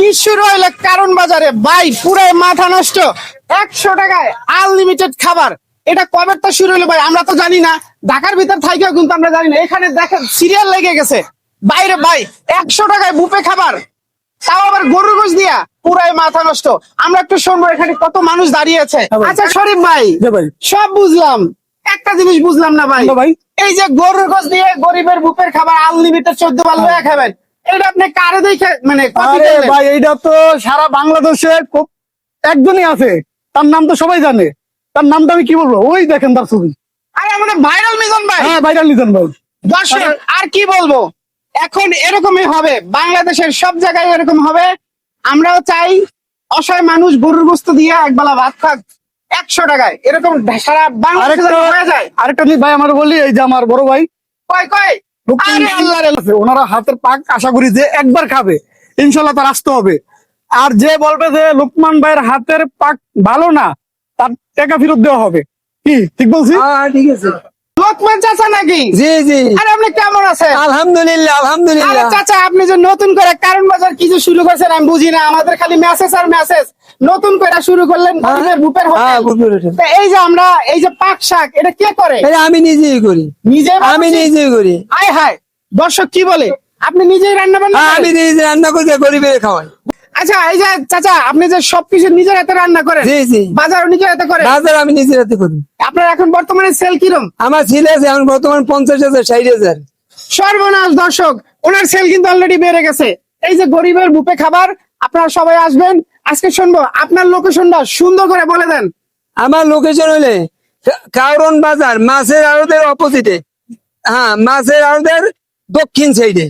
কি শুরু হইল? কারণ বাজারে? ভাই মাথা নষ্ট। একশো টাকায় আনলিমিটেড খাবার। এটা কবে তো শুরু হলো ভাই? আমরা তো জানি না। ঢাকার ভিতর থাকেও কিন্তু আমরা জানি না। এখানে দেখেন সিরিয়াল লেগে গেছে। বাইরে ভাই একশো টাকায় বুফে খাবার। তাও আবার গরুর গোশ দিয়া। পুরাই মাথা নষ্ট। আমরা একটু শুনব এখানে কত মানুষ দাঁড়িয়ে আছে। হ্যাঁ আচ্ছা শরীফ ভাই সব বুঝলাম। একটা জিনিস বুঝলাম না ভাই। ভাই। এই যে গরুর গোশ দিয়ে গরিবের বুপের খাবার আনলিমিটেড চোদ্দ বার লয়া খাবেন। এটা আপনি কারে দেখে মানে আরে ভাই এইটা তো সারা বাংলাদেশে খুব একজনই আছে। তার নাম তো সবাই জানে। তার নামটা আমি কি বলব? ওই দেখেন তার ছবি। আরে আমাদের ভাইরাল মিজান ভাই। হ্যাঁ ভাইরাল নিজান ভাই। দর্শক আর কি বলব? এখন এরকমই হবে। বাংলাদেশের সব জায়গায় এরকম হবে। আমরাও চাই অসহায় মানুষ গরুর গোস্ত দিয়ে একবেলা ভাত খাক একশো টাকায়। এরকম সারা বাংলাদেশ আরেকটা ভাই আমার বলি এই যে আমার বড় ভাই। কয় কয় আরে আল্লাহর ওনারা হাতের পাক আশা করি যে একবার খাবে। ইনশাল্লাহ তার আসতে হবে। আর যে বলবে যে লুকমান ভাইয়ের হাতের পাক ভালো না তার টাকা ফেরত দেওয়া হবে। কি ঠিক বলছি? হ্যাঁ ঠিক আছে। লোকমান চাচা নাকি? জি জি। আরে আপনি কেমন আছেন? আলহামদুলিল্লাহ আলহামদুলিল্লাহ। চাচা আপনি যে নতুন করে কারণ বাজার কিছু শুরু করছেন আমি বুঝি না। আমাদের খালি মেসেজ আর মেসেজ নতুন করে শুরু করলেন গরিবের বুপের হ্যাঁ। তা এই যে আমরা এই যে পাক শাক এটা কে করে? আমি নিজেই করি। নিজে আমি নিজেই করি। আয় হায়। দর্শক কি বলে? আপনি নিজেই রান্না বান্না হ্যাঁ? আমি নিজে রান্না করে গরিবের খাওয়াই। আচ্ছা এই যে চাচা আপনি যে সবকিছু নিজের হাতে রান্না করেন জি জি। বাজারও নিজের হাতে করেন। বাজার আমি নিজের হাতে করি। আপনার এখন বর্তমানে সেল কিরম? আমার ছেলে আছে এখন বর্তমান পঞ্চাশ হাজার ষাট হাজার। সর্বনাশ দর্শক ওনার সেল কিন্তু অলরেডি বেড়ে গেছে। এই যে গরিবের বুপে খাবার আপনারা সবাই আসবেন। আজকে শুনব আপনার লোকেশনটা সুন্দর করে বলে দেন। আমার লোকেশন হলে কাউরন বাজার মাছের আড়তের অপোজিটে হ্যাঁ মাছের আড়তের দক্ষিণ সাইডে